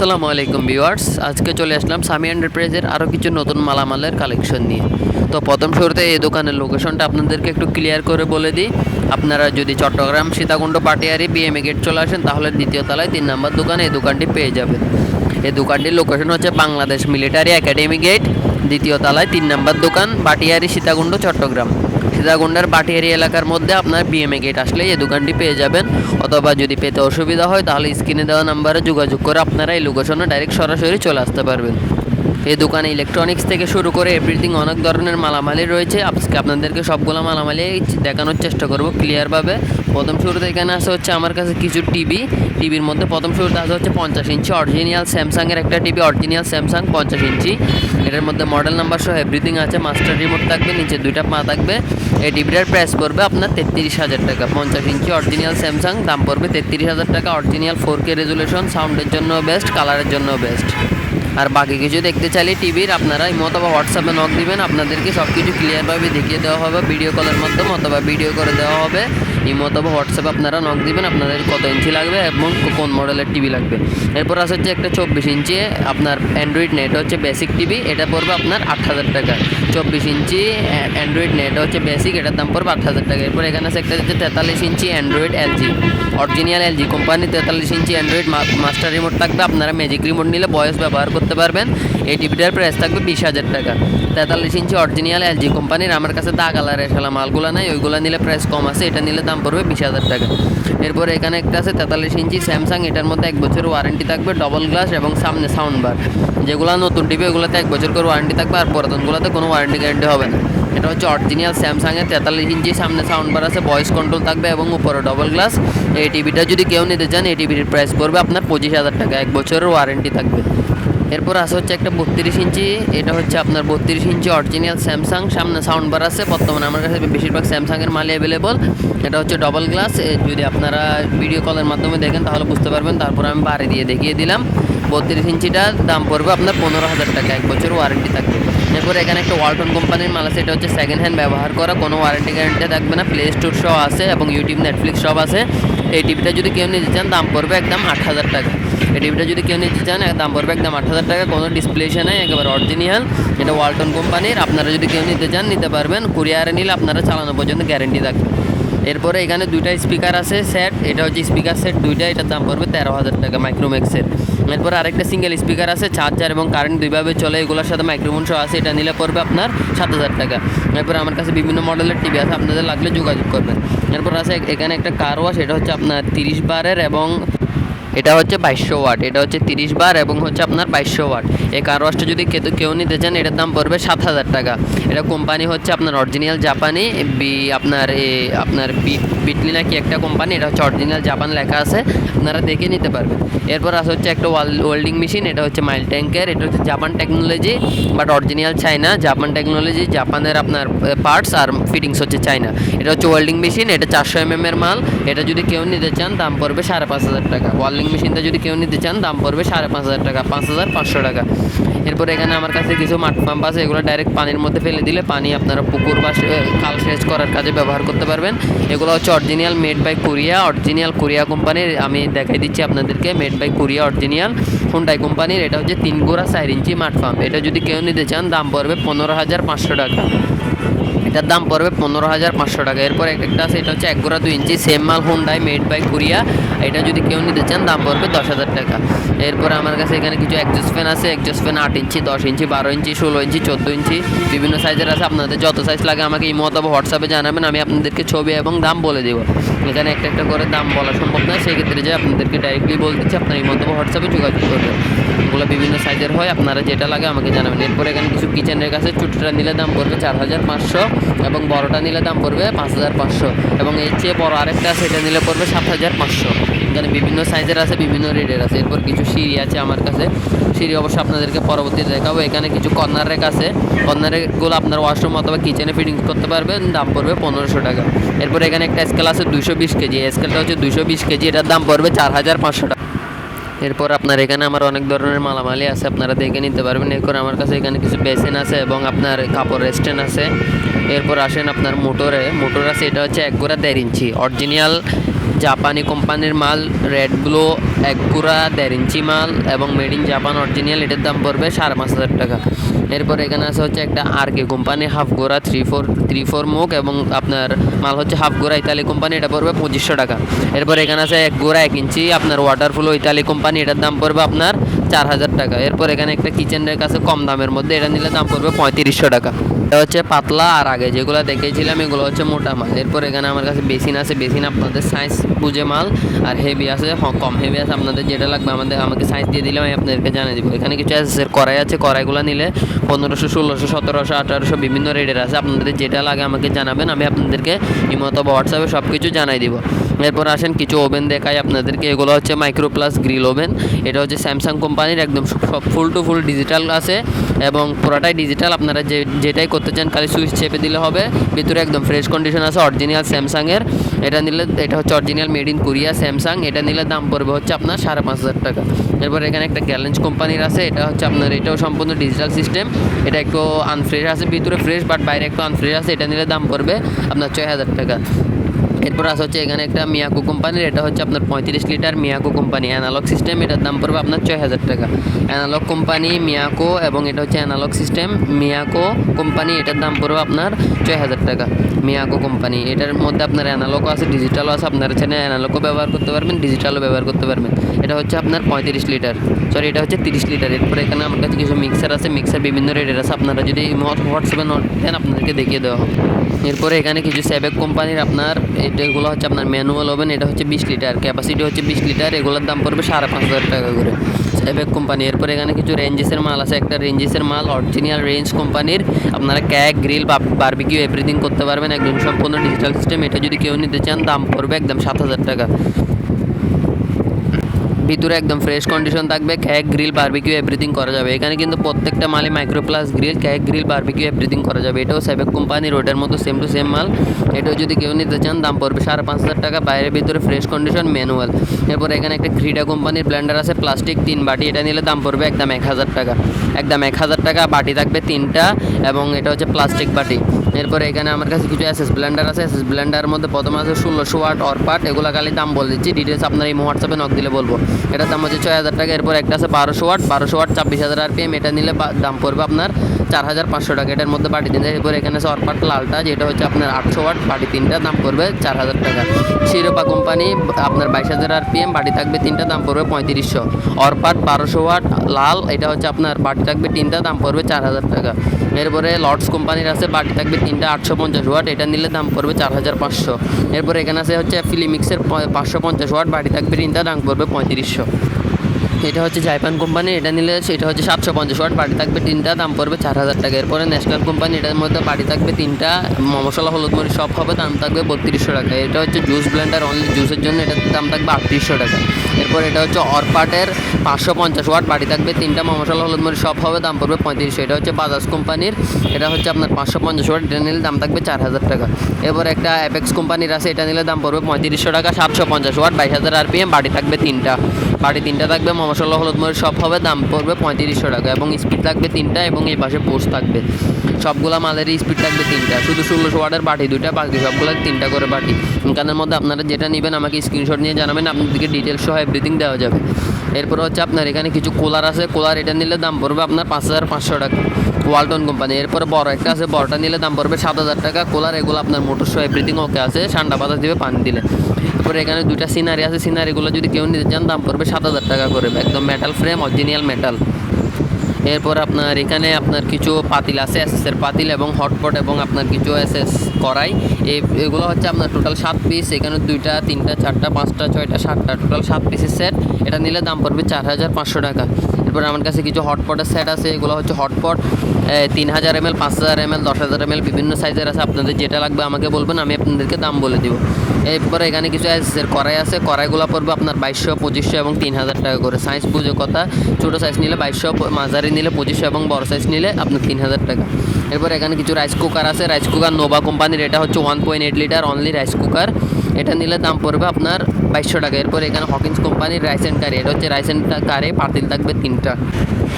আসসালামু আলাইকুম ভিউয়ার্স। আজকে চলে আসলাম সামি এন্টারপ্রাইজের আরও কিছু নতুন মালামালের কালেকশন নিয়ে। তো প্রথম শুরুতে এই দোকানের লোকেশনটা আপনাদেরকে একটু ক্লিয়ার করে বলে দিই। আপনারা যদি চট্টগ্রাম, সীতাকুণ্ড, পাটিয়ারি বিএমএ গেট চলে আসেন, তাহলে দ্বিতীয় তলায় তিন নম্বর দোকানে এই দোকানটি পেয়ে যাবেন। এই দোকানটির লোকেশন হচ্ছে বাংলাদেশ মিলিটারি একাডেমি গেট দ্বিতীয় তলায় তিন নম্বর দোকান বাটিয়ারি সীতাকুণ্ড, চট্টগ্রাম। সীতাকুণ্ডের বাটিয়ারি এলাকার মধ্যে আপনার বিএমএ গেট আসলে এই দোকানটি পেয়ে যাবেন। অথবা যদি পেতে অসুবিধা হয়, তাহলে স্ক্রিনে দেওয়া নাম্বারে যোগাযোগ করে আপনারা এই লোকেশনে ডাইরেক্ট সরাসরি চলে আসতে পারবেন। এই দোকানে ইলেকট্রনিক্স থেকে শুরু করে এভরিথিং অনেক ধরনের মালামালি রয়েছে। আজকে আপনাদেরকে সবগুলো মালামালি দেখানোর চেষ্টা করব ক্লিয়ারভাবে প্রথম শুরুতে এখানে আসা হচ্ছে আমার কাছে কিছু টিভি টিভির মধ্যে প্রথম শুরুতে আসা হচ্ছে পঞ্চাশ ইঞ্চি অরিজিনাল স্যামসাংয়ের একটা টিভি অরিজিনাল স্যামসাং পঞ্চাশ ইঞ্চি। এটার মধ্যে মডেল নাম্বার সহ এভরিথিং আছে মাস্টার রিমোট থাকবে, নিচে দুইটা পা থাকবে। এই টিভিটার প্রাইস পড়বে আপনার তেত্রিশ হাজার টাকা। পঞ্চাশ ইঞ্চি অরিজিনাল স্যামসাং দাম পড়বে তেত্রিশ হাজার টাকা। অরিজিনাল ফোর কে রেজুলেশন সাউন্ডের জন্য বেস্ট কালারের জন্য বেস্ট আর বাকি কিছু দেখতে চাইলে টিভির আপনারা ইমো অথবা হোয়াটসঅ্যাপে নক দিবেন। আপনাদেরকে সব কিছু ক্লিয়ারভাবে দেখিয়ে দেওয়া হবে। ভিডিও কলের মাধ্যমে অথবা ভিডিও করে দেওয়া হবে। ইমো অথবা হোয়াটসঅ্যাপে আপনারা নক দিবেন, আপনাদের কত ইঞ্চি লাগবে এবং কোন মডেলের টিভি লাগবে। এরপর আছে হচ্ছে একটা চব্বিশ ইঞ্চি আপনার অ্যান্ড্রয়েড নেট হচ্ছে বেসিক টিভি এটা পড়বে আপনার আট হাজার টাকা। চব্বিশ ইঞ্চি অ্যান্ড্রয়েড নেট হচ্ছে বেসিক এটার দাম পড়বে আট হাজার টাকা। এরপর এখানে আছে একটা হচ্ছে তেতাল্লিশ inch Android LG original LG company তেতাল্লিশ ইঞ্চি অ্যান্ড্রয়েড মাস্টার রিমোট থাকবে, আপনারা ম্যাজিক রিমোট নিলে বয়স ব্যবহার করতে পারবেন। এই টিভিটার প্রাইস থাকবে বিশ হাজার টাকা। তেতাল্লিশ ইঞ্চি অরিজিনাল এলজি কোম্পানির আমার কাছে দা কালারের শালা মালগুলো নাই, ওইগুলো নিলে প্রাইস কম আছে, এটা নিলে দাম পড়বে বিশ হাজার টাকা। এরপর এখানে একটা আছে তেতাল্লিশ ইঞ্চি স্যামসাং, এটার মধ্যে এক বছর ওয়ারেন্টি থাকবে ডবল গ্লাস এবং সামনে সাউন্ড বার যেগুলো নতুন টিভি ওগুলোতে এক বছর করে ওয়ারেন্টি থাকবে আর পুরাতনগুলোতে কোনো ওয়ারেন্টি গ্যারেন্টি হবে না। এটা হচ্ছে অরিজিনাল স্যামসাংয়ের তেতাল্লিশ ইঞ্চি সামনে সাউন্ড বার আছে ভয়েস কন্ট্রোল থাকবে এবং উপরে ডবল গ্লাস এই টিভিটা যদি কেউ নিতে চান, এই টিভির প্রাইস পড়বে আপনার পঁচিশ হাজার টাকা, এক বছরের ওয়ারেন্টি থাকবে। এরপর আছে হচ্ছে একটা বত্রিশ ইঞ্চি, এটা হচ্ছে আপনার বত্রিশ ইঞ্চি অরিজিনাল স্যামসাং সামনে সাউন্ড বার আছে, বর্তমানে আমার কাছে বেশিরভাগ স্যামসাংয়ের মালই অ্যাভেলেবল এটা হচ্ছে ডবল গ্লাস যদি আপনারা ভিডিও কলের মাধ্যমে দেখেন তাহলে বুঝতে পারবেন, তারপর আমি বাড়ি দিয়ে দেখিয়ে দিলাম। বত্রিশ ইঞ্চিটার দাম পড়বে আপনার পনেরো হাজার টাকা, এক বছর ওয়ারেন্টি থাকবে। এরপর এখানে একটা ওয়ালটন কোম্পানির মাল আছে, এটা হচ্ছে সেকেন্ড হ্যান্ড ব্যবহার করা, কোনো ওয়ারেন্টি গ্যারেন্টি থাকবে না প্লে স্টোর সব আছে এবং ইউটিউব নেটফ্লিক্স সব আছে। এই টিভিটা যদি কেউ নিতে চান, দাম পড়বে একদম আট হাজার টাকা। এই টিভিটা যদি কেউ নিতে চান এক দাম পড়বে একদম আট হাজার টাকা। কোনো ডিসপ্লেশন নেই, একেবারে অরিজিনাল এটা ওয়ালটন কোম্পানির আপনারা যদি কেউ নিতে চান, নিতে পারবেন। কুরিয়ারে নিলে আপনারা চালানো পর্যন্ত গ্যারেন্টি থাকবে। এরপরে এখানে দুইটা স্পিকার আছে সেট এটা হচ্ছে স্পিকার সেট দুইটা, এটার দাম পড়বে তেরো হাজার টাকা মাইক্রোম্যাক্সের এরপরে আরেকটা সিঙ্গেল স্পিকার আছে চার্জার এবং কারেন্ট দুইভাবে চলে। এগুলোর সাথে মাইক্রোফোন সহ আছে, এটা নিলে পড়বে আপনার সাত হাজার টাকা। এরপর আমার কাছে বিভিন্ন মডেলের টিভি আছে, আপনাদের লাগলে যোগাযোগ করবেন। এরপর আছে এখানে একটা কার ওয়াশ এটা হচ্ছে আপনার তিরিশ বারের এবং এটা হচ্ছে বাইশশো ওয়াট, এটা হচ্ছে তিরিশ বার এবং হচ্ছে আপনার বাইশশো ওয়াট। এই কার ওয়াশটা যদি কেউ কেউ নিতে চান, এটার দাম পড়বে সাত হাজার টাকা। এটা কোম্পানি হচ্ছে আপনার অরিজিনাল জাপানি বি আপনার এ, আপনার বিটলি নাকি একটা কোম্পানি এটা হচ্ছে অরিজিনাল জাপান লেখা আছে, আপনারা দেখে নিতে পারবেন। এরপর আছে হচ্ছে একটা ওয়াল ওয়েল্ডিং মেশিন এটা হচ্ছে মাইল ট্যাঙ্কের এটা হচ্ছে Japan technology but original China Japan technology জাপানের আপনার পার্টস আর ফিটিংস হচ্ছে চাইনা এটা হচ্ছে ওয়েল্ডিং মেশিন এটা চারশো এম এর মাল, এটা যদি কেউ নিতে চান, দাম পড়বে সাড়ে পাঁচ হাজার টাকা। ওয়েল্ডিং মেশিনটা যদি কেউ নিতে চান, দাম পড়বে সাড়ে পাঁচ হাজার টাকা, পাঁচ হাজার পাঁচশো টাকা। এরপর এখানে আমার কাছে কিছু মাঠ পাম্প আছে, এগুলো ডাইরেক্ট পানির মধ্যে ফেলে দিলে পানি আপনারা পুকুর বা খাল সেচ করার কাজে ব্যবহার করতে পারবেন। এগুলো হচ্ছে original made by Korea original Korea কোম্পানির আমি দেখাই দিচ্ছি আপনাদেরকে made by Korea original Hyundai কোম্পানির এটা হচ্ছে তিন গোড়া চার ইঞ্চি মাঠ পাম্প এটা যদি কেউ নিতে চান, দাম পড়বে পনেরো হাজার পাঁচশো টাকা। এটার দাম পড়বে পনেরো হাজার পাঁচশো টাকা। এরপর একটা আছে, এটা হচ্ছে এক গোড়া দুই ইঞ্চি সেম মাল হুন্ডাই মেড বাই কোরিয়া এটা যদি কেউ নিতে চান, দাম পড়বে দশ হাজার টাকা। এরপর আমার কাছে এখানে কিছু একজস ফ্যান আছে একজস ফ্যান আট ইঞ্চি, দশ ইঞ্চি, বারো ইঞ্চি, ষোলো ইঞ্চি, চোদ্দ ইঞ্চি, বিভিন্ন সাইজের আছে। আপনাদের যত সাইজ লাগে আমাকে ইমো অথবা হোয়াটসঅ্যাপে জানাবেন, আমি আপনাদেরকে ছবি এবং দাম বলে দেবো। এখানে একটা একটা করে দাম বলা সম্ভব নয়, সেক্ষেত্রে যে আপনাদেরকে ডাইরেক্টলি বলে দিচ্ছি, আপনার ইমো অথবা হোয়াটসঅ্যাপে যোগাযোগ করবেন। এগুলো বিভিন্ন সাইজের হয়, আপনারা যেটা লাগে আমাকে জানাবেন। এরপর এখানে কিছু কিচেনের কাছে ছোটোটা নিলে দাম পড়বে চার হাজার পাঁচশো। এবং বড়টা নিলে দাম পড়বে পাঁচ হাজার পাঁচশো। এবং এর চেয়ে বড় আরেকটা আছে, এটা নিলে পড়বে সাত হাজার পাঁচশো। এখানে বিভিন্ন সাইজের আছে, বিভিন্ন রেটের আছে। এরপর কিছু সিঁড়ি আছে আমার কাছে। সিঁড়ি অবশ্য আপনাদেরকে পরবর্তীতে দেখাবো। এখানে কিছু কর্নার রেক আছে। কর্নার রেকগুলো আপনার ওয়াশরুম অথবা কিচেনে ফিটিং করতে পারবেন। দাম পড়বে পনেরোশো টাকা। এরপর এখানে একটা স্কেল আছে দুশো বিশ কেজি। স্কেলটা হচ্ছে দুশো বিশ কেজি। এটার দাম পড়বে চার হাজার পাঁচশো টাকা। এরপর আপনার এখানে আমার অনেক ধরনের মালামালি আছে। আপনারা দেখে নিতে পারবেন। এরপর আমার কাছে এখানে কিছু বেসিন আছে এবং আপনার কাপড় স্ট্যান্ড আছে। এরপর আসেন আপনার মোটরে। মোটর আছে এটা হচ্ছে এক গোড়া দেড় ইঞ্চি। অরিজিনাল জাপানি কোম্পানির মাল, রেড ব্লো এক গুঁড়া দেড় ইঞ্চি মাল এবং মেড ইন জাপান অরিজিনাল, এটার দাম পড়বে সাড়ে পাঁচ হাজার টাকা। এরপর এখানে আছে হচ্ছে একটা আর কে কোম্পানি, হাফ গোড়া থ্রি ফোর থ্রি ফোর মুখ এবং আপনার মাল হচ্ছে হাফ গোড়া ইতালি কোম্পানি, এটা পড়বে পঁচিশশো টাকা। এরপর এখানে আছে এক গোড়া এক ইঞ্চি, আপনার ওয়াটারফ্লো ইতালি কোম্পানি, এটার দাম পড়বে আপনার চার হাজার টাকা। এরপর এখানে একটা কিচেনের কাছে কম দামের মধ্যে, এটা নিলে দাম পড়বে পঁয়ত্রিশশো টাকা। এটা হচ্ছে পাতলা আর আগে যেগুলো দেখেছিলাম, এগুলো হচ্ছে মোটা মাল। এরপর এখানে আমার কাছে বেসিন আছে। বেসিন আপনাদের সাইজ বুঝে মাল। আর হেভি আছে কম হেভি আছে। আপনাদের যেটা লাগবে আমাদের, আমাকে সাইজ দিয়ে দিলে আমি আপনাদেরকে জানিয়ে দিব। এখানে কিছু অ্যাসেসের কড়াই আছে। কড়াইগুলো নিলে পনেরোশো, ষোলোশো, সতেরোশো, আঠারোশো বিভিন্ন রেটের আছে। আপনাদের যেটা লাগে আমাকে জানাবেন। আমি আপনাদেরকে ইমো অথবা হোয়াটসঅ্যাপে সব কিছু জানাই দিব। এরপর আসেন কিছু ওভেন দেখাই আপনাদেরকে। এগুলো হচ্ছে মাইক্রো প্লাস গ্রিল ওভেন এটা হচ্ছে স্যামসাং কোম্পানির একদম সব ফুল টু ফুল ডিজিটাল আছে। এবং পুরোটাই ডিজিটাল আপনারা যে, যেটাই করতে চান, খালি সুইচ চেপে দিলে হবে। ভিতরে একদম ফ্রেশ কন্ডিশন আছে অরিজিনাল স্যামসাংয়ের। এটা নিলে, এটা হচ্ছে original made in Korea Samsung. এটা নিলে দাম পড়বে হচ্ছে আপনার সাড়ে পাঁচ হাজার টাকা। এরপর এখানে একটা গ্যালেন্স কোম্পানির আছে, এটা হচ্ছে আপনার, এটাও সম্পূর্ণ ডিজিটাল সিস্টেম এটা একটু আনফ্রেশ আছে, ভিতরে ফ্রেশ বাট বাইরে একটু আনফ্রেশ আছে, এটা নিলে দাম পড়বে আপনার ছয় হাজার টাকা। এরপর আছে হচ্ছে এখানে একটা মিয়াকো কোম্পানির এটা হচ্ছে আপনার পঁয়ত্রিশ litre Miyako company analogue system এটার দাম পড়বে আপনার ছয় হাজার টাকা। অ্যানালগ কোম্পানি মিয়াকো এবং এটা হচ্ছে অ্যানালগ সিস্টেম মিয়াকো কোম্পানি এটার দাম পড়বে আপনার ছয় হাজার টাকা। মিয়াকো কোম্পানি এটার মধ্যে আপনার অ্যানালগও আছে ডিজিটালও আছে, আপনার এখানে অ্যানালগও ব্যবহার করতে পারবেন ডিজিটালও ব্যবহার করতে পারবেন। এটা হচ্ছে আপনার পঁয়ত্রিশ লিটার। সরি এটা হচ্ছে তিরিশ লিটার। এরপরে এখানে আমার কাছে কিছু মিক্সার আছে মিক্সার বিভিন্ন রেটের আছে, আপনারা যদি হোয়াটসঅ্যাপে নোট দেন, আপনাদেরকে দেখিয়ে দেওয়া হবে। এরপরে এখানে কিছু সেবেক কোম্পানির আপনার এটা এগুলো হচ্ছে আপনার ম্যানুয়াল ওভেন এটা হচ্ছে বিশ লিটার ক্যাপাসিটি হচ্ছে বিশ লিটার এগুলোর দাম পড়বে সাড়ে পাঁচ হাজার টাকা করে। সাইবেক কোম্পানি এরপরে এখানে কিছু রেঞ্জেসের মাল আছে। একটা রেঞ্জেসের মাল অরিজিনাল রেঞ্জ কোম্পানির আপনারা ক্যাক গ্রিল বা বারবিকিউ এভরিথিং করতে পারবেন। একদম সম্পূর্ণ ডিজিটাল সিস্টেম এটা যদি কেউ নিতে চান, দাম পড়বে একদম সাত হাজার টাকা। ভিতরে একদম ফ্রেশ কন্ডিশন থাকবে ক্যাক গ্রিল বারবিকিউ এভরিথিং করা যাবে। এখানে কিন্তু প্রত্যেকটা মালে micro plus grill cake grill barbecue everything করা যাবে। এটাও সেবেক কোম্পানির ওটার মতো সেম টু সেম মাল। এটাও যদি কেউ নিতে চান, দাম পড়বে সাড়ে পাঁচ হাজার টাকা। বাইরের ভিতরে ফ্রেশ কন্ডিশন ম্যানুয়াল এরপর এখানে একটা ক্রিডা কোম্পানির ব্লেন্ডার আছে প্লাস্টিক তিন বাটি। এটা নিলে দাম পড়বে একদম এক হাজার টাকা। একদম এক হাজার টাকা। বাটি থাকবে তিনটা এবং এটা হচ্ছে প্লাস্টিক বাটি। এরপরে এখানে আমার কাছে কিছু এসএস ব্লেন্ডার আছে। এসএস ব্লেন্ডারের মধ্যে প্রথম আছে ষোলোশো ওয়াট অরপাট এগুলো খালি দাম বলে দিচ্ছি। ডিটেলস আপনার এই হোয়াটসঅ্যাপে নক দিলে বলব। এটার দাম হচ্ছে ছয় হাজার টাকা। এরপর একটা আছে বারোশো ওয়াট। বারোশো ওয়াট ছাব্বিশ হাজার আর আরপিএম এটা নিলে দাম পড়বে আপনার চার হাজার পাঁচশো টাকা। এটার মধ্যে বাটি তিনটা এরপর এখানে আছে অরপাট লালটা, যেটা হচ্ছে আপনার আটশো ওয়াট বাটি, তিনটা দাম পড়বে চার হাজার টাকা। শিরোপা কোম্পানি, আপনার বাইশ হাজার আরপিএম, বাটি থাকবে তিনটা, দাম পড়বে পঁয়ত্রিশশো। অরপাট বারোশো ওয়াট লাল, এটা হচ্ছে আপনার বাটি থাকবে তিনটা, দাম পড়বে চার হাজার টাকা। এরপরে লর্ডস কোম্পানির আছে, বাটি থাকবে তিনটা, আটশো পঞ্চাশ ওয়াট, এটা নিলে দাম পড়বে চার হাজার পাঁচশো। এরপরে এখানে আছে হচ্ছে ফিলিমিক্সের পাঁচশো পঞ্চাশ ওয়াট, বাটি থাকবে তিনটা, দাম পড়বে পঁয়ত্রিশশো। এটা হচ্ছে জাইপান কোম্পানি এটা নিলে সেটা হচ্ছে সাতশো পঞ্চাশ। ওয়াট বাড়ি থাকবে তিনটা, দাম পড়বে চার হাজার টাকা। এরপরে ন্যাশনাল কোম্পানি এটার মধ্যে বাড়ি থাকবে তিনটা। মশলা, হলুদ মরিচ সব হবে, দাম থাকবে বত্রিশশো টাকা। এটা হচ্ছে জুস ব্লেন্ডার অনলি জুসের জন্য এটার দাম থাকবে আটত্রিশশো টাকা। এরপর এটা হচ্ছে অরপাটের পাঁচশো পঞ্চাশ ওয়াট, বাড়ি থাকবে তিনটা মশলা হলুদ মরিচ সব হবে, দাম পড়বে পঁয়ত্রিশশো এটা হচ্ছে বাজাজ কোম্পানির, এটা হচ্ছে আপনার পাঁচশো পঞ্চাশ ওয়াট, এটা নিলে দাম থাকবে চার হাজার টাকা। এরপর একটা অ্যাপেক্স কোম্পানির আছে, এটা নিলে দাম পড়বে পঁয়ত্রিশশো টাকা, সাতশো পঞ্চাশ ওয়াট, বাইশ হাজার আরপিএম, বাড়ি থাকবে তিনটা। বাড়ি তিনটা থাকবে মশলা হলুদ মরিচ সব হবে, দাম পড়বে পঁয়ত্রিশশো টাকা, এবং স্পিড থাকবে তিনটা, এবং এই পাশে পোস্ট থাকবে। সবগুলা মালেরই স্পিড থাকবে তিনটা। শুধু ষোলোশো ওয়াটের বাটি, দুইটা বাকি সবগুলো তিনটা করে বাটি। এখানের মধ্যে আপনারা যেটা নেবেন, আমাকে স্ক্রিনশট নিয়ে জানাবেন, আপনাদেরকে ডিটেলস সহ এভরিথিং দেওয়া যাবে। এরপর হচ্ছে আপনার এখানে কিছু কুলার আছে। কুলার এটা নিলে দাম পড়বে আপনার পাঁচ হাজার পাঁচশো টাকা ওয়ালটন কোম্পানি এরপরে বড় একটা আছে, বড়টা নিলে দাম পড়বে সাত হাজার টাকা। কুলার এগুলো আপনার মোটর সহ এভরিথিং ওকে আছে, ঠান্ডা বাতাস দিবে, পানি দিলে। এরপরে এখানে দুইটা সিনারি আছে। সিনারিগুলো যদি কেউ নিতে চান, দাম পড়বে সাত হাজার টাকা করে। একদম মেটাল ফ্রেম অরিজিনাল মেটাল এরপর আপনার এখানে আপনার কিছু পাতিল আছে এসএসের পাতিল এবং হটপট এবং আপনার কিছু এসএস করাই এগুলো হচ্ছে আপনার টোটাল সাত পিস এখানে দুইটা, তিনটা, চারটা, পাঁচটা, ছয়টা, সাতটা টোটাল সাত পিসের সেট এটা নিলে দাম পড়বে চার হাজার পাঁচশো টাকা। এরপর আমার কাছে কিছু হটপটের সেট আছে, এগুলো হচ্ছে হটপট তিন হাজার এমএল, পাঁচ হাজার এমএল, দশ হাজার এমএল, বিভিন্ন সাইজের আছে। আপনাদের যেটা লাগবে আমাকে বলবেন, আমি আপনাদেরকে দাম বলে দিব। এরপরে এখানে কিছু এসএসের কড়াই আছে। কড়াইগুলো পড়বে আপনার বাইশশো, পঁচিশশো এবং তিন হাজার টাকা করে। সাইজ বুঝে কথা, ছোটো সাইজ নিলে বাইশশো, মাঝারি নিলে পঁচিশশো এবং বড় সাইজ নিলে আপনার তিন হাজার টাকা। এরপর এখানে কিছু রাইস কুকার আছে। রাইস কুকার নোভা কোম্পানির এটা হচ্ছে one point eight litre only rice cooker এটা নিলে দাম পড়বে আপনার বাইশশো টাকা। এরপর এখানে হকিন্স কোম্পানির রাইস অ্যান্ড কারি এটা হচ্ছে রাইস অ্যান্ড কারে পাতিল থাকবে তিনটা।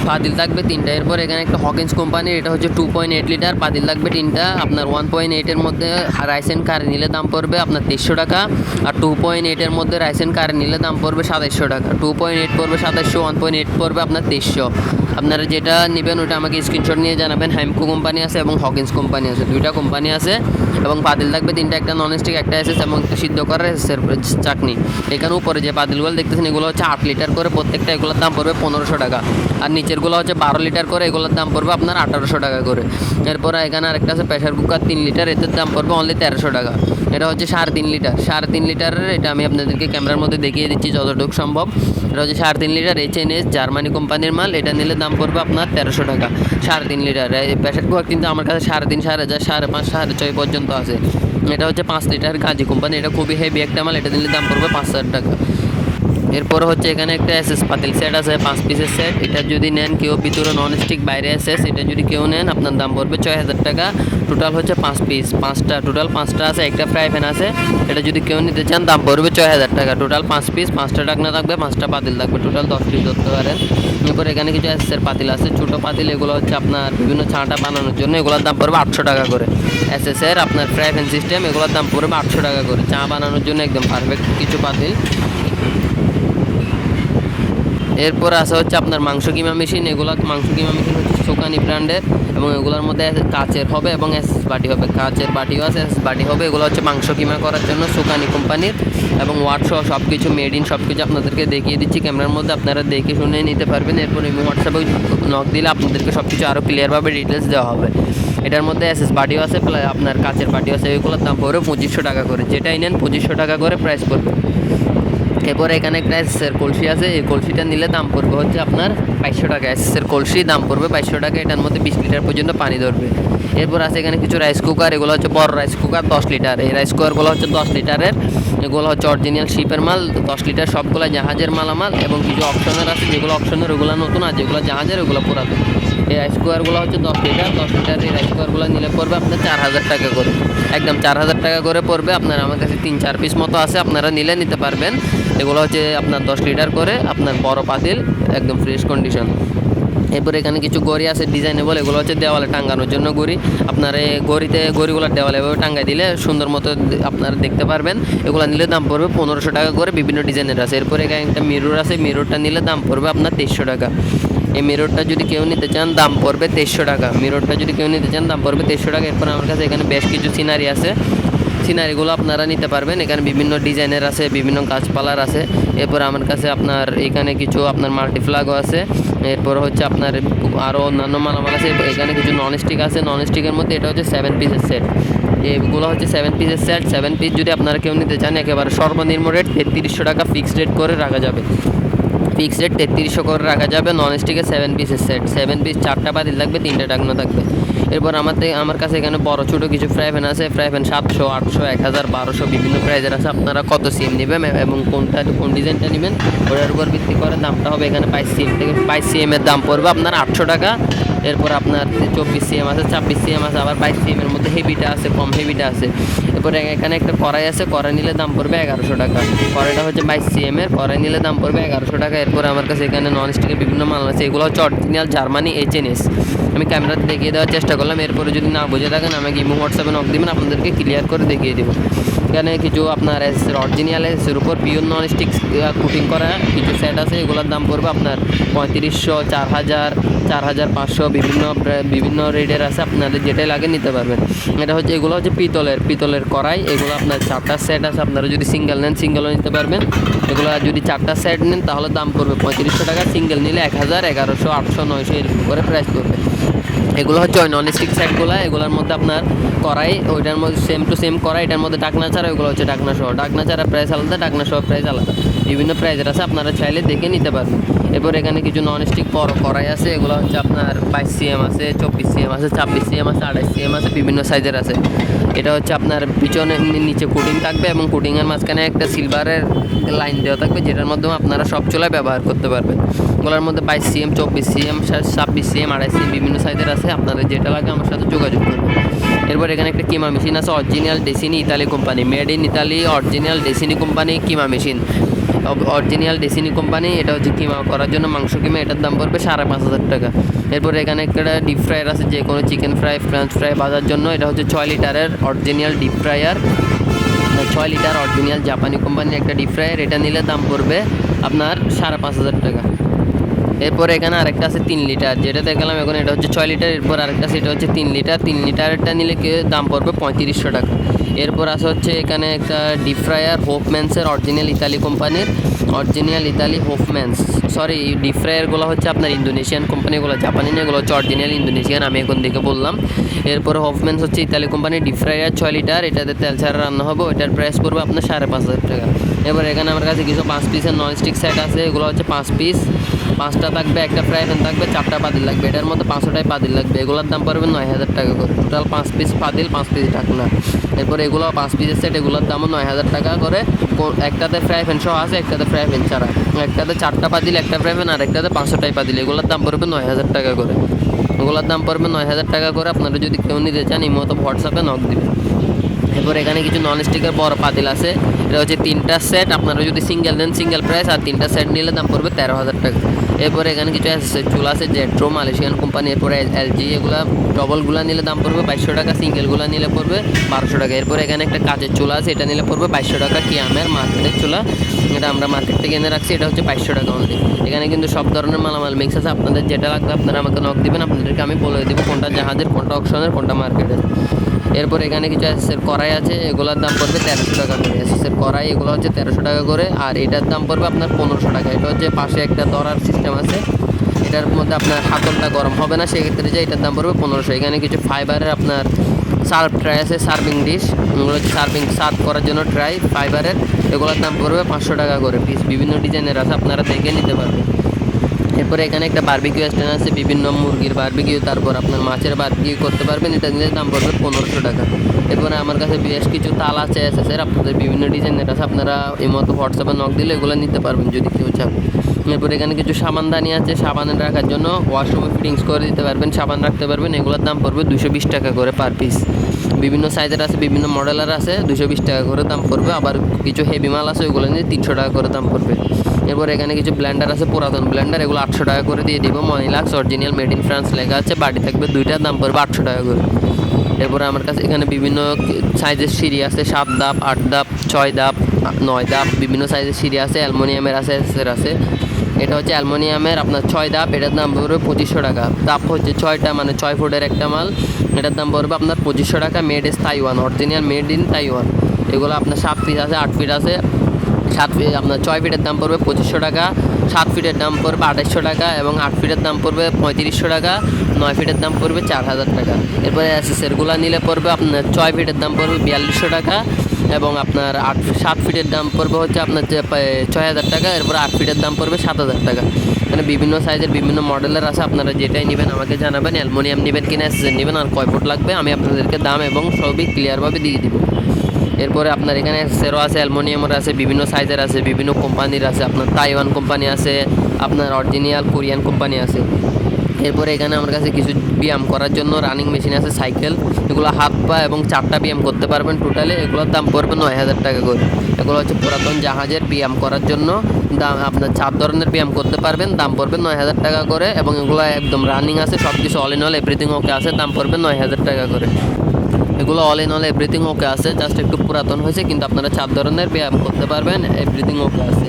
পাতিল থাকবে তিনটা। এরপর এখানে একটা হকিন্স কোম্পানির এটা হচ্ছে টু পয়েন্ট এইট লিটার পাতিল থাকবে তিনটা। আপনার ওয়ান পয়েন্ট এইটের মধ্যে রাইসেন কার নিলে দাম পড়বে আপনার তেইশশো টাকা। আর টু পয়েন্ট এইটের মধ্যে রাইসেন কার নিলে দাম পড়বে সাতাইশশো টাকা। টু পয়েন্ট এইট পড়বে সাতাইশশো ওয়ান পয়েন্ট এইট পড়বে আপনার তেইশশো আপনারা যেটা নেবেন ওটা আমাকে স্ক্রিনশট নিয়ে জানাবেন। হ্যামকো কোম্পানি আছে এবং হকিন্স কোম্পানি আছে। দুইটা কোম্পানি আছে এবং পাতিল থাকবে তিনটা। একটা নন স্টিক একটা এসএস এবং একটা সিদ্ধ করার এসএসের চাটনি। এখানে উপরে যে পাতিলগুলো দেখতেছেন, এগুলো হচ্ছে আট লিটার করে প্রত্যেকটা। এগুলোর দাম পড়বে পনেরোশো টাকা। আর নিচেরগুলো হচ্ছে বারো লিটার করে, এগুলোর দাম পড়বে আপনার আঠারোশো টাকা করে। এরপর এখানে আরেকটা আছে প্রেশার কুকার, তিন লিটার, এটার দাম পড়বে অনলি তেরোশো টাকা। এটা হচ্ছে সাড়ে তিন লিটার। সাড়ে তিন লিটারের এটা আমি আপনাদেরকে ক্যামেরার মধ্যে দেখিয়ে দিচ্ছি যতটুকু সম্ভব। এটা হচ্ছে সাড়ে তিন litre H N S Germany কোম্পানির মাল। এটা নিলে দাম পড়বে আপনার তেরোশো টাকা, সাড়ে তিন লিটার। প্রেশার কুকার কিন্তু আমার কাছে সাড়ে তিন, সাড়ে চার, সাড়ে পাঁচ, সাড়ে ছয় পর্যন্ত আছে। এটা হচ্ছে পাঁচ লিটার গাজি কোম্পানি। এটা খুবই হেভি একটা মাল। এটা নিলে দাম পড়বে পাঁচ হাজার টাকা। এরপর হচ্ছে এখানে একটা এসএস পাতিল সেট আছে, পাঁচ পিসের সেট এটা যদি নেন কেউ ভিতরে নন স্টিক বাইরে এসএস এটা যদি কেউ নেন, আপনার দাম পড়বে ছয় হাজার টাকা। টোটাল হচ্ছে পাঁচ পিস পাঁচটা টোটাল পাঁচটা আছে, একটা ফ্রাই প্যান আছে। এটা যদি কেউ নিতে চান, দাম পড়বে ছয় হাজার টাকা। টোটাল পাঁচ পিস পাঁচটা ডাকনা থাকবে, পাঁচটা পাতিল থাকবে। টোটাল দশ পিস ধরতে পারেন। এরপর এখানে কিছু এসএসের পাতিল আছে, ছোটো পাতিল। এগুলো হচ্ছে আপনার বিভিন্ন ছাঁটা বানানোর জন্য। এগুলোর দাম পড়বে আটশো টাকা করে। এসএসের আপনার ফ্রাই প্যান সিস্টেম এগুলোর দাম পড়বে আটশো টাকা করে। চা বানানোর জন্য একদম পারফেক্ট কিছু পাতিল। এরপর আছে হচ্ছে আপনার মাংস কিমা মেশিন, এগুলো মাংস কিমা মেশিন হচ্ছে সোকানি ব্র্যান্ডের এবং এগুলোর মধ্যে কাচের হবে এবং এস বাটি হবে। কাচের বাটিও আছে এস বাটি হবে, এগুলো হচ্ছে মাংস কিমা করার জন্য সোকানি কোম্পানির এবং ওয়াটসহ সব কিছু মেড ইন সব কিছু আপনাদেরকে দেখিয়ে দিচ্ছি, ক্যামেরার মধ্যে আপনারা দেখে শুনে নিতে পারবেন। এরপর এমনি হোয়াটসঅ্যাপে নক দিলে আপনাদেরকে সব কিছু আরও ক্লিয়ারভাবে ডিটেলস দেওয়া হবে। এটার মধ্যে এস এস বাটিও আছে আপনার কাচের বাটিও আছে, এগুলোর দাম পড়বে পঁচিশশো টাকা করে। যেটাই নেন পঁচিশশো টাকা করে প্রাইস পড়বে। এরপর এখানে একটা এসএসের কলসি আছে। এই কলসিটা নিলে দাম পড়বে হচ্ছে আপনার বাইশশো টাকা। এসএসের কলসি দাম পড়বে বাইশশো টাকা। এটার মধ্যে বিশ লিটার পর্যন্ত পানি ধরবে। এরপর আছে এখানে কিছু রাইস কুকার এগুলো হচ্ছে বড় রাইস কুকার দশ লিটার। এই রাইস কুকারগুলো হচ্ছে দশ লিটারের। এগুলো হচ্ছে অরিজিনাল শিপের মাল, দশ লিটার সবগুলো জাহাজের মালামাল এবং কিছু অপশনের আছে। যেগুলো অপশনের ওগুলো নতুন আর যেগুলো জাহাজের, ওগুলো পুরাতন। এই রাইস কুকারগুলো হচ্ছে দশ লিটার। দশ লিটার এই রাইস কুকারগুলো নিলে পড়বে আপনার চার হাজার টাকা করে। একদম চার হাজার টাকা করে পড়বে। আপনার আমার কাছে তিন চার পিস মতো আছে, আপনারা নিলে নিতে পারবেন। এগুলো হচ্ছে আপনার দশ লিটার করে, আপনার বড় পাতিল, একদম ফ্রেশ কন্ডিশন এরপর এখানে কিছু গড়ি আছে ডিজাইনেবল এগুলো হচ্ছে দেওয়ালে টাঙ্গানোর জন্য গড়ি। আপনার এই গড়িতে, গড়িগুলো দেওয়ালে এভাবে টাঙ্গাই দিলে সুন্দর মতো আপনারা দেখতে পারবেন। এগুলো নিলে দাম পড়বে পনেরোশো টাকা করে বিভিন্ন ডিজাইনের আছে। এরপর এখানে একটা মিরর আছে মিররটা নিলে দাম পড়বে আপনার তেইশশো টাকা। এই মিররটা যদি কেউ নিতে চান, দাম পড়বে তেইশশো টাকা। মিররটা যদি কেউ নিতে চান, দাম পড়বে তেইশশো টাকা। এরপর আমার কাছে এখানে বেশ কিছু সিনারি আছে। সিনারিগুলো আপনারা নিতে পারবেন। এখানে বিভিন্ন ডিজাইনের আছে, বিভিন্ন গাছপালার আছে। এরপর আমার কাছে আপনার এখানে কিছু আপনার মাল্টিফ্লাগও আছে। এরপর হচ্ছে আপনার আরও অন্যান্য মালামাল আছে। এখানে কিছু নন স্টিক আছে। নন স্টিকের মধ্যে এটা হচ্ছে সেভেন পিসের সেট এগুলো হচ্ছে সেভেন পিসের সেট সেভেন পিস যদি আপনারা কেউ নিতে চান, একেবারে সর্বনিম্ন রেট তেত্রিশশো টাকা ফিক্সড রেট করে রাখা যাবে। ফিক্স রেট তেত্রিশশো করে রাখা যাবে। নন স্টিকের সেভেন পিসের সেট সেভেন পিস চারটা পাতিল থাকবে, তিনটা ডাকনা থাকবে। এরপর আমাদের আমার কাছে এখানে বড়, ছোটো কিছু ফ্রাই প্যান আছে। ফ্রাই প্যান সাতশো, আটশো, এক হাজার, বারোশো বিভিন্ন প্রাইজের আছে। আপনারা কত সিম নেবেন এবং কোনটা, কোন ডিজাইনটা নেবেন, ওটার উপর ভিত্তি করে দামটা হবে এখানে বাইশ সিম থেকে বাইশ সিএমের দাম পড়বে আপনার আটশো টাকা। এরপর আপনার চব্বিশ সিএম আছে, ছাব্বিশ সিএম আছে, আবার বাইশ সিএমের মধ্যে হেভিটা আছে, কম হেভিটা আছে। এরপর এখানে একটা কড়াই আছে, কড়াই নিলে দাম পড়বে এগারোশো টাকা। কড়াইটা হচ্ছে বাইশ সিএমের কড়াই নিলে দাম পড়বে এগারোশো টাকা। এরপর আমার কাছে এখানে নন স্টিকের বিভিন্ন মাল আছে, এগুলো হচ্ছে original Germany H N S আমি ক্যামেরাতে দেখিয়ে দেওয়ার চেষ্টা করলাম, এরপরে যদি না বুঝে থাকেন, আমাকে ইমো হোয়াটসঅ্যাপে নক দিবেন, আপনাদেরকে ক্লিয়ার করে দেখিয়ে দেবো। এখানে কিছু আপনার অরিজিনাল এসের উপর পিওর নন স্টিক কুটিং করা কিছু সেট আছে, এগুলোর দাম পড়বে আপনার পঁয়ত্রিশশো, চার হাজার চার হাজার পাঁচশো, বিভিন্ন বিভিন্ন রেটের আছে, আপনাদের যেটাই লাগে নিতে পারবেন। এটা হচ্ছে, এগুলো হচ্ছে পিতলের পিতলের কড়াই, এগুলো আপনার চারটা সেট আছে, আপনারা যদি সিঙ্গেল নেন সিঙ্গেলও নিতে পারবেন। এগুলো যদি চারটা সেট নেন, তাহলে দাম পড়বে পঁয়ত্রিশশো টাকা সিঙ্গেল নিলে এক হাজার, এগারোশো, আটশো, নয়শো, এরকম করে প্রাইস পড়বে। এগুলো হচ্ছে ওই নন স্টিক সেটগুলো এগুলোর মধ্যে আপনার করাই ওইটার মধ্যে সেম টু সেম কড়াই, এটার মধ্যে ডাকনা ছাড়া ওইগুলো হচ্ছে ডাকনা সহ। ডাকনা ছাড়া প্রাইস আলাদা ডাকনা সহ প্রাইস আলাদা। বিভিন্ন প্রাইজের আছে, আপনারা চাইলে দেখে নিতে পারবেন। এরপর এখানে কিছু নন স্টিক বড় কড়াই আছে, এগুলো হচ্ছে আপনার বাইশ সিএম আছে, চব্বিশ সিএম আছে, ছাব্বিশ সিএম আছে আঠাশ সিএম আছে, বিভিন্ন সাইজের আছে। এটা হচ্ছে আপনার পিছনে নিচে কুটিং থাকবে এবং কুটিংয়ের মাঝখানে একটা সিলভারের লাইন দেওয়া থাকবে, যেটার মাধ্যমে আপনারা সব চুলায় ব্যবহার করতে পারবেন। এগুলোর মধ্যে বাইশ সিএম চব্বিশ সিএম ছাব্বিশ সিএম আড়াই সিএম বিভিন্ন সাইজের আছে, আপনাদের যেটা লাগে আমার সাথে যোগাযোগ করবেন। এরপর এখানে একটা কিমা মেশিন আছে original Dessini Italy company made in Italy original Dessini company keema machine original Dessini company, এটা হচ্ছে কিমা, করার জন্য মাংস কিমা, এটার দাম পড়বে সাড়ে পাঁচ হাজার টাকা। এরপর এখানে একটা ডিপ ফ্রায়ার আছে, যে কোনো চিকেন ফ্রাই ফ্রেঞ্চ ফ্রাই বাজার জন্য, এটা হচ্ছে ছয় লিটারের অরিজিনাল ডিপ ফ্রায়ার ছয় লিটার অরিজিনাল জাপানি কোম্পানির একটা ডিপ ফ্রায়ার এটা নিলে দাম পড়বে আপনার সাড়ে পাঁচ হাজার টাকা। এরপর এখানে আরেকটা আছে তিন লিটার, যেটা দেখালাম এখন, এটা হচ্ছে ছয় লিটার, এরপর আরেকটা সেটা হচ্ছে তিন লিটার। তিন লিটারেরটা নিলে দাম পড়বে পঁয়ত্রিশশো টাকা। এরপর আসা হচ্ছে এখানে একটা ডিপ ফ্রায়ার হোপম্যান্সের অরিজিনাল ইতালি কোম্পানির original Italy Hoffmans sorry deep ফ্রায়ারগুলো হচ্ছে আপনার ইন্দোনেশিয়ান কোম্পানিগুলো জাপানি না এগুলো হচ্ছে অরিজিনাল ইন্দোনেশিয়ান আমি এখন দেখে বললাম। এরপর হোপম্যান্স হচ্ছে ইতালি কোম্পানির ডিপ ফ্রায়ার ছয় লিটার এটাতে তেল ছাড়া রান্না হবে, ওইটার প্রাইস পড়বে আপনার সাড়ে পাঁচ হাজার টাকা। এবার এখানে আমার কাছে কিছু পাঁচ পিসের নন স্টিক সেট আছে, এগুলো হচ্ছে পাঁচ পিস পাঁচটা থাকবে, একটা ফ্রাই প্যান থাকবে, চারটা পাতিল লাগবে। এটার মধ্যে পাঁচশোটাই পাতিল লাগবে। এগুলোর দাম পড়বে নয় হাজার টাকা করে। টোটাল পাঁচ পিস পাতিল, পাঁচ পিস ঢাকনা। এরপর এগুলো পাঁচ পিসের সেট এগুলোর দামও নয় হাজার টাকা করে। একটাতে ফ্রাই প্যান সহ আছে, একটাতে ফ্রাই প্যান ছাড়া। একটাতে চারটা পাতিল, একটা ফ্রাই প্যান আর একটাতে পাঁচশোটাই পাতিল। এগুলোর দাম পড়বে নয় হাজার টাকা করে। ওগুলোর দাম পড়বে নয় হাজার টাকা করে। আপনারা যদি কেউ নিতে চান এই মতো হোয়াটসঅ্যাপে নক দিবেন। এরপর এখানে কিছু নন স্টিকের বড় পাতিল আছে। এটা হচ্ছে তিনটা সেট আপনারা যদি সিঙ্গেল দেন সিঙ্গেল প্রাইস আর তিনটা সেট নিলে দাম পড়বে তেরো হাজার টাকা। এরপর এখানে কিছু চুলা আছে জেট্রো মালয়েশিয়ান কোম্পানি এরপরে এলজি এগুলা ডবলগুলা নিলে দাম পড়বে বাইশশো টাকা সিঙ্গেলগুলা নিলে পড়বে বারোশো টাকা। এরপর এখানে একটা কাজের চুলা আছে, এটা নিলে পড়বে বাইশশো টাকা, কিয়ামের মার্কেটের চুলা। এটা আমরা মার্কেট থেকে এনে রাখছি, এটা হচ্ছে বাইশশো টাকা অনলি এখানে কিন্তু সব ধরনের মালামাল মিক্স আছে, আপনাদের যেটা লাগবে আপনারা আমাকে নক দেবেন, আপনাদেরকে আমি বলে দেবো কোনটা জাহাজের, কোনটা অপশনের কোনটা মার্কেটের এরপর এখানে কিছু এসএসের কড়াই আছে, এগুলোর দাম পড়বে তেরোশো টাকা করে। এসএসের কড়াই এগুলো হচ্ছে তেরোশো টাকা করে, আর এটার দাম পড়বে আপনার পনেরোশো টাকা। এটা হচ্ছে পাশে একটা দরার সিস্টেম আছে, এটার মধ্যে আপনার হাতলটা গরম হবে না, সেক্ষেত্রে যে এটার দাম পড়বে পনেরোশো। এখানে কিছু ফাইবারের আপনার সার্ভ ট্রাই আছে সার্ভিং ডিশ এগুলো হচ্ছে সার্ভিং সার্ভ করার জন্য ট্রাই ফাইবারের এগুলোর দাম পড়বে পাঁচশো টাকা করে। পিস বিভিন্ন ডিজাইনের আছে, আপনারা দেখে নিতে পারবেন। এরপরে এখানে একটা বারবিকিউ স্ট্যান্ড আছে, বিভিন্ন মুরগির বারবিকিউ তারপর আপনার মাছের বারবিকিউ করতে পারবেন। এটা নিলে দাম পড়বে পনেরোশো টাকা। এরপরে আমার কাছে বেশ কিছু তাল আছে এসএসের আপনাদের বিভিন্ন ডিজাইনের আছে। আপনারা এই মতো হোয়াটসঅ্যাপে নক দিলে এগুলো নিতে পারবেন যদি কেউ চান এরপরে এখানে কিছু সাবানদানি আছে, সাবান রাখার জন্য ওয়াশরুমে ফিটিংস করে দিতে পারবেন, সাবান রাখতে পারবেন। এগুলোর দাম পড়বে দুশো বিশ টাকা করে পার পিস বিভিন্ন সাইজের আছে, বিভিন্ন মডেলের আছে। দুশো বিশ টাকা করে দাম পড়বে। আবার কিছু হেভি মাল আছে, ওইগুলো নিয়ে তিনশো টাকা করে দাম পড়বে। এরপর এখানে কিছু ব্ল্যান্ডার আছে, পুরাতন ব্ল্যান্ডার এগুলো আটশো টাকা করে দিয়ে দিব। Monilux original made in France লেখা আছে, বাড়ি থাকবে দুইটার দাম পড়বে আটশো টাকা করে। এরপরে আমার কাছে এখানে বিভিন্ন সাইজের সিঁড়ি আছে, সাত দাপ আট দাপ ছয় দাপ নয় দাপ বিভিন্ন সাইজের সিঁড়ি আছে, অ্যালমোনিয়ামের আছে এসের আছে। এটা হচ্ছে অ্যালমোনিয়ামের, আপনার ছয় দাপ এটার দাম পড়বে পঁচিশশো টাকা। দাপ হচ্ছে ছয়টা মানে ছয় ফুটের একটা মাল। এটার দাম পড়বে আপনার পঁচিশশো টাকা made is Taiwan original made in Taiwan এগুলো আপনার সাত ফিট আছে, আট ফিট আছে। সাত ফিট আপনার ছয় ফিটের দাম পড়বে পঁচিশশো টাকা, সাত ফিটের দাম পড়বে আঠাশশো টাকা এবং আট ফিটের দাম পড়বে পঁয়ত্রিশশো টাকা, নয় ফিটের দাম পড়বে চার হাজার টাকা। এরপরে এসএসেরগুলো নিলে পড়বে আপনার ছয় ফিটের দাম পড়বে বিয়াল্লিশশো টাকা এবং আপনার আট, সাত ফিটের দাম পড়বে হচ্ছে আপনার ছয় হাজার টাকা, এরপর আট ফিটের দাম পড়বে সাত হাজার টাকা। মানে বিভিন্ন সাইজের বিভিন্ন মডেলের আছে, আপনারা যেটাই নেবেন আমাকে জানাবেন, অ্যালমোনিয়াম নেবেন কিনা এসএসের নেবেন, আর কয় ফুট লাগবে, আমি আপনাদেরকে দাম এবং সবই ক্লিয়ারভাবে দিয়ে দিব। এরপরে আপনার এখানে সেরো আছে অ্যালমোনিয়ামের আছে, বিভিন্ন সাইজের আছে, বিভিন্ন কোম্পানির আছে, আপনার তাইওয়ান কোম্পানি আছে, আপনার অরিজিনাল কোরিয়ান কোম্পানি আছে। এরপরে এখানে আমার কাছে কিছু ব্যায়াম করার জন্য রানিং মেশিন আছে সাইকেল এগুলো হাত পা এবং চারটা ব্যায়াম করতে পারবেন টোটালে এগুলোর দাম পড়বে নয় হাজার টাকা করে। এগুলো হচ্ছে পুরাতন জাহাজের ব্যায়াম করার জন্য। দাম, আপনার চার ধরনের ব্যায়াম করতে পারবেন, দাম পড়বে নয় হাজার টাকা করে এবং এগুলো একদম রানিং আছে সব কিছু all in all everything okay আছে, দাম পড়বে নয় হাজার টাকা করে। এগুলো all in all everything okay আছে জাস্ট একটু পুরাতন হয়েছে, কিন্তু আপনারা চার ধরনের ব্যায়াম করতে পারবেন এভরিথিং ওকে আছে।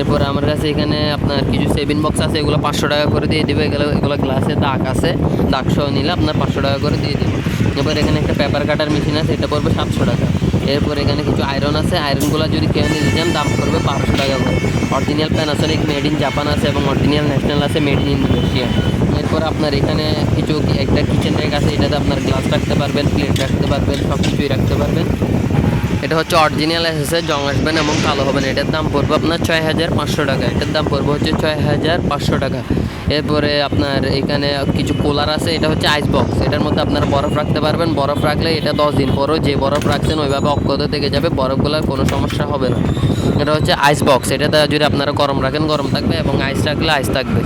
এরপরে আমার কাছে এখানে আপনার কিছু সেভিং বক্স আছে, এগুলো পাঁচশো টাকা করে দিয়ে দেবে। এগুলো এগুলো গ্লাসে দাগ আছে, দাগ সহ নিলে আপনার পাঁচশো টাকা করে দিয়ে দেবে। এরপর এখানে একটা পেপার কাটার মেশিন আছে, এটা পড়বে সাতশো টাকা। এরপর এখানে কিছু আয়রন আছে আয়রনগুলো যদি কেউ নিতে চান, দাম পড়বে বারোশো টাকা করে। Original Panasonic made in Japan আছে এবং অরিজিনাল ন্যাশনাল আছে মেড ইন ইন্দোনেশিয়া এরপর আপনার এখানে কিছু একটা কিচেন র্যাক আছে, এটাতে আপনার গ্লাস রাখতে পারবেন প্লেট রাখতে পারবেন সব কিছুই রাখতে পারবেন। এটা হচ্ছে অরিজিনাল এসেছে জং আসবেন এবং কালো হবেন। এটার দাম পড়বে আপনার ছয় হাজার পাঁচশো টাকা। এটার দাম পড়বে হচ্ছে ছয় হাজার পাঁচশো টাকা। এরপরে আপনার এখানে কিছু কুলার আছে, এটা হচ্ছে আইস বক্স এটার মধ্যে আপনারা বরফ রাখতে পারবেন। বরফ রাখলে এটা দশ দিন পরও যে বরফ রাখছেন, ওইভাবে অক্ষত থেকে যাবে। বরফগুলোর কোনো সমস্যা হবে না। এটা হচ্ছে আইস বক্স এটাতে যদি আপনারা গরম রাখেন, গরম থাকবে এবং আইস রাখলে আইস থাকবে।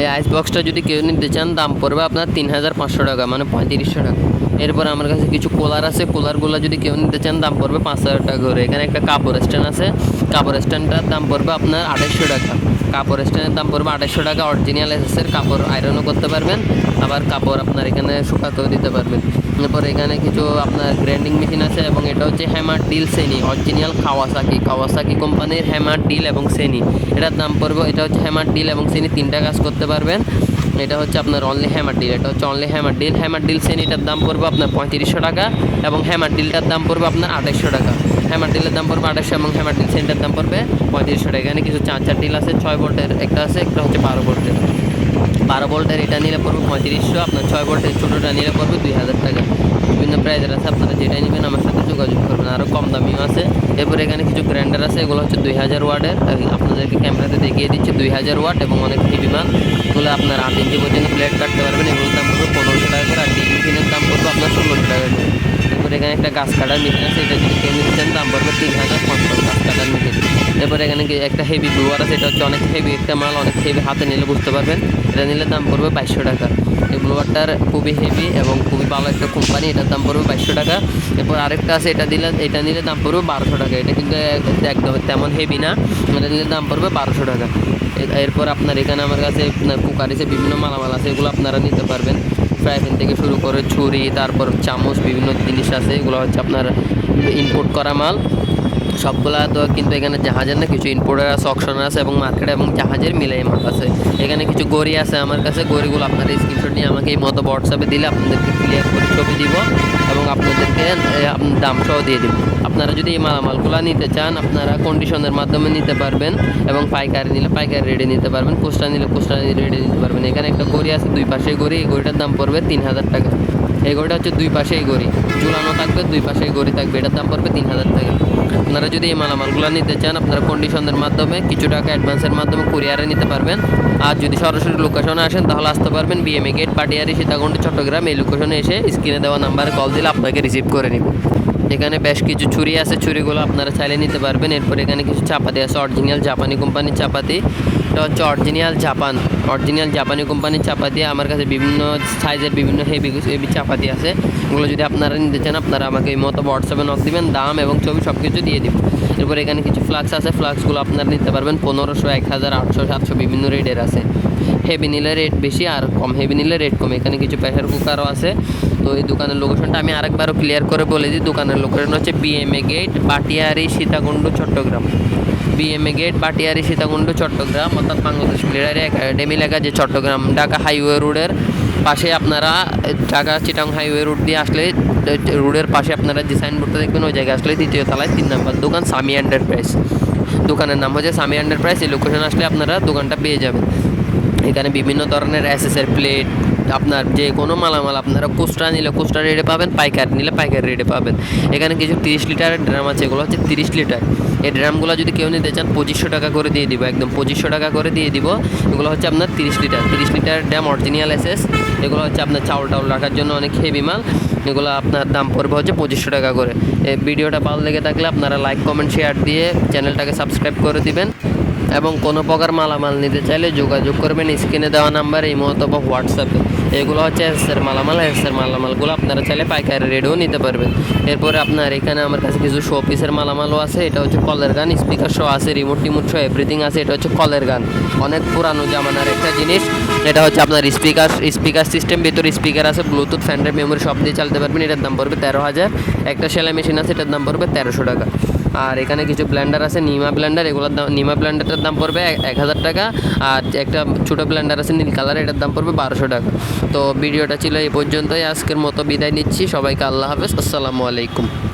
এই আইস বক্সটা যদি কেউ নিতে চান, দাম পড়বে আপনার তিন হাজার পাঁচশো টাকা মানে পঁয়ত্রিশশো টাকা। এরপর আমার কাছে কিছু কুলার আছে। কোলারগুলো যদি কেউ নিতে চান, দাম পড়বে পাঁচ হাজার টাকা করে। এখানে একটা কাপড় স্ট্যান্ড আছে। কাপড় স্ট্যান্ডটার দাম পড়বে আপনার আড়াইশো টাকা। কাপড় স্ট্যান্ডের দাম পড়বে আড়াইশো টাকা। অরিজিনাল এসেসের কাপড় আয়রনও করতে পারবেন। আবার কাপড় আপনার এখানে শুকাতেও দিতে পারবেন। এরপর এখানে কিছু আপনার গ্রাইন্ডিং মেশিন আছে এবং এটা হচ্ছে হ্যামার ডিল সেনি অরিজিনাল খাওয়াসাকি খাওয়াসাকি কোম্পানির হ্যামার ডিল এবং সেনি এটার দাম পড়বে, এটা হচ্ছে হ্যামার ডিল এবং সেনি তিনটা কাজ করতে পারবেন। এটা হচ্ছে আপনার অনলি হ্যামার ডিল এটা হচ্ছে only hammer drill hammer drill সেনিটার দাম পড়বে আপনার পঁয়ত্রিশশো টাকা এবং হ্যামার ডিলটার দাম পড়বে আপনার আঠাইশশো টাকা। হ্যামার ডিলের দাম পড়বে আঠাশশো এবং হ্যামার ডিল সেনিটার দাম পড়বে পঁয়ত্রিশশো টাকা। এখানে কিছু চার চার ডিল আছে, ছয় ভোল্টের একটা আছে, একটা হচ্ছে বারো ভোল্টের বারো ভোল্টের এটা নিলে পড়বে পঁয়ত্রিশশো, আপনার ছয় ভোল্টের ছোটোটা নিলে পড়বে দুই হাজার টাকা। বিভিন্ন প্রাইজের আছে, আপনারা যেটাই নেবেন আমার সাথে যোগাযোগ করবেন। আরও কম দামিও আছে। এরপর এখানে কিছু গ্র্যান্ডার আছে, এগুলো হচ্ছে দুই হাজার ওয়ার্ডের আপনাদেরকে ক্যামেরাতে দেখিয়ে দিচ্ছে, দুই হাজার ওয়ার্ড এবং অনেক হেভি মাল। এগুলো আপনার আট ইঞ্চি পর্যন্ত প্লেট কাটতে পারবেন, এগুলোর দাম পড়বে পনেরোশো টাকা করে। আর ডিম ফিনের দাম পড়বে আপনার ষোলোশো টাকা করে। এখানে একটা গাছ কাটার মেশিন আছে, এটা যদি কেউ নিতে চান, দাম পড়বে তিন হাজার পঞ্চাশ গাছ কাটার মেশিন এরপরে এখানে একটা হেভি ব্লুয়ার আছে, এটা হচ্ছে অনেক হেভি একটা মাল, অনেক হেভি হাতে নিলে বুঝতে পারবেন। এটা নিলে দাম পড়বে বাইশশো টাকা। এই ব্লুয়ারটার খুবই হেভি এবং খুবই ভালো একটা কোম্পানি এটার দাম পড়বে বাইশশো টাকা। এরপর আরেকটা আছে, এটা দিলে, এটা নিলে দাম পড়বে বারোশো টাকা। এটা কিন্তু একদম তেমন হেভি না, এটা নিলে দাম পড়বে বারোশো টাকা। এরপর আপনার এখানে আমার কাছে, আপনার কুকারিসে বিভিন্ন মালামাল আছে, এগুলো আপনারা নিতে পারবেন। ফ্রাই প্যান থেকে শুরু করে ছুরি, তারপর চামচ, বিভিন্ন জিনিস আছে, এগুলো হচ্ছে আপনার ইম্পোর্ট করা মাল। সবগুলা তো কিন্তু এখানে জাহাজের না কিছু ইনপোর্টার আছে অকশন আছে এবং মার্কেট এবং জাহাজের মাল আছে এখানে কিছু গড়ি আছে আমার কাছে গড়িগুলো আপনারা স্ক্রিনশট নিয়ে আমাকে এই মতো হোয়াটসঅ্যাপে দিলে আপনাদেরকে ক্লিয়ার করে ছবি দিব এবং আপনাদেরকে এ, আপ- দাম সহ দিয়ে দিব। আপনারা যদি এই মালামালগুলো নিতে চান আপনারা কন্ডিশনের মাধ্যমে নিতে পারবেন এবং পাইকারি নিলে পাইকারি রেডি নিতে পারবেন কোস্টা নিলে কোস্টা রেডি নিতে পারবেন। এখানে একটা গড়ি আছে দুই পাশে গড়ি এই গড়িটার দাম পড়বে তিন হাজার টাকা। এই গড়িটা হচ্ছে দুই পাশেই গড়ি। ঝুলানো থাকবে দুই পাশেই গড়ি থাকবে এটার দাম পড়বে তিন হাজার টাকা। আপনারা যদি এই মালামালগুলো নিতে চান, আপনারা কন্ডিশনের মাধ্যমে, কিছু টাকা অ্যাডভান্সের মাধ্যমে কুরিয়ারে নিতে পারবেন। আর যদি সরাসরি লোকেশনে আসেন, তাহলে আসতে পারবেন বিএমএ গেট পাটিয়ারি, সীতাকুণ্ড, চট্টগ্রাম। এই লোকেশনে এসে স্ক্রিনে দেওয়া নাম্বারে কল দিলে আপনাকে রিসিভ করে নিব। এখানে বেশ কিছু ছুরি আছে, ছুরিগুলো আপনারা চাইলে নিতে পারবেন। এরপর এখানে কিছু চাপাতি আছে অরিজিনাল জাপানি কোম্পানির চাপাতি। এটা হচ্ছে অরিজিনাল জাপান অরিজিনাল জাপানি কোম্পানির চাপাতি। আমার কাছে বিভিন্ন সাইজের বিভিন্ন হেভি হেভি চাপাতি আছে। এগুলো যদি আপনারা নিতে চান, আপনারা আমাকে এই মতো হোয়াটসঅ্যাপে নক দিবেন, দাম এবং ছবি সব কিছু দিয়ে দিব। এরপর এখানে কিছু ফ্লাক্স আছে ফ্লাক্সগুলো আপনারা নিতে পারবেন। পনেরোশো এক হাজার আটশো, সাতশো বিভিন্ন রেটের আছে। হেভি নিলে রেট বেশি আর কম হেভি নিলে রেট কম। এখানে কিছু প্রেশার কুকারও আছে। তো এই দোকানের লোকেশনটা আমি আরেকবারও ক্লিয়ার করে বলে দিই। দোকানের লোকেশন হচ্ছে BMA gate Bhatiari, Sitakunda, Chattogram. BMA gate Bhatiari, Sitakunda, Chattogram, অর্থাৎ বাংলাদেশ মিলিটারি একাডেমি লেখা যে চট্টগ্রাম ঢাকা হাইওয়ে রোডের পাশে আপনারা ঢাকা চিটাং হাইওয়ে রোড দিয়ে আসলে, রোডের পাশে আপনারা যে সাইনবোর্ডটা দেখবেন, ওই জায়গায় আসলে দ্বিতীয় তলায় তিন নম্বর দোকান সামি এন্টারপ্রাইজ দোকানের নাম হচ্ছে সামি এন্টারপ্রাইজ এই লোকেশন আসলে আপনারা দোকানটা পেয়ে যাবেন। এখানে বিভিন্ন ধরনের অ্যাসেসের প্লেট আপনার যে কোনো মালামাল আপনারা খুচরা নিলে খুচরা রেটে পাবেন, পাইকারি নিলে পাইকারি রেটে পাবেন। এখানে কিছু তিরিশ লিটারের ড্রাম আছে, এগুলো হচ্ছে তিরিশ লিটার এই ড্রামগুলো যদি কেউ নিতে চান, পঁচিশশো টাকা করে দিয়ে দিব, একদম পঁচিশশো টাকা করে দিয়ে দিব। এগুলো হচ্ছে আপনার তিরিশ লিটার তিরিশ লিটার ড্রাম অরিজিনাল এসএস এগুলো হচ্ছে আপনার চাউল টাউল রাখার জন্য অনেক হেভি মাল। এগুলো আপনার দাম পড়বে হচ্ছে পঁচিশশো টাকা করে। ভিডিওটা ভালো লেগে থাকলে আপনারা লাইক কমেন্ট শেয়ার দিয়ে চ্যানেলটাকে সাবস্ক্রাইব করে দিবেন। এবং কোনো প্রকার মালামাল নিতে চাইলে যোগাযোগ করবেন স্ক্রিনে দেওয়া নাম্বার এই অথবা হোয়াটসঅ্যাপে এগুলো হচ্ছে এসের মালামাল এসের মালামালগুলো আপনারা চাইলে পাইকারি রেটেও নিতে পারবেন। এরপরে আপনার এখানে আমার কাছে কিছু শো পিসের মালামালও আছে, এটা হচ্ছে কলের গান স্পিকার শো আছে রিমোট টিমোট শো এভরিথিং আছে, এটা হচ্ছে কলের গান। অনেক পুরানো জামানার একটা জিনিস, এটা হচ্ছে আপনার স্পিকার স্পিকার সিস্টেম ভিতরে স্পিকার আছে ব্লুটুথ ফ্যান্ডের মেমোরি সব দিয়ে চালাতে পারবেন, এটার দাম পড়বে তেরো হাজার। একটা সেলাই মেশিন আছে, এটার দাম পড়বে তেরোশো টাকা। আর এখানে কিছু ব্ল্যান্ডার আছে নিমা ব্ল্যান্ডার এগুলোর দাম নিমা ব্ল্যান্ডারটার দাম পড়বে এক- হাজার টাকা আর একটা ছোটো ব্ল্যান্ডার আছে, নীল কালার এটার দাম পড়বে বারোশো টাকা। তো ভিডিওটা ছিল এই পর্যন্তই, আজকের মতো বিদায় নিচ্ছি, সবাইকে আল্লাহ হাফেজ, আসসালামু আলাইকুম।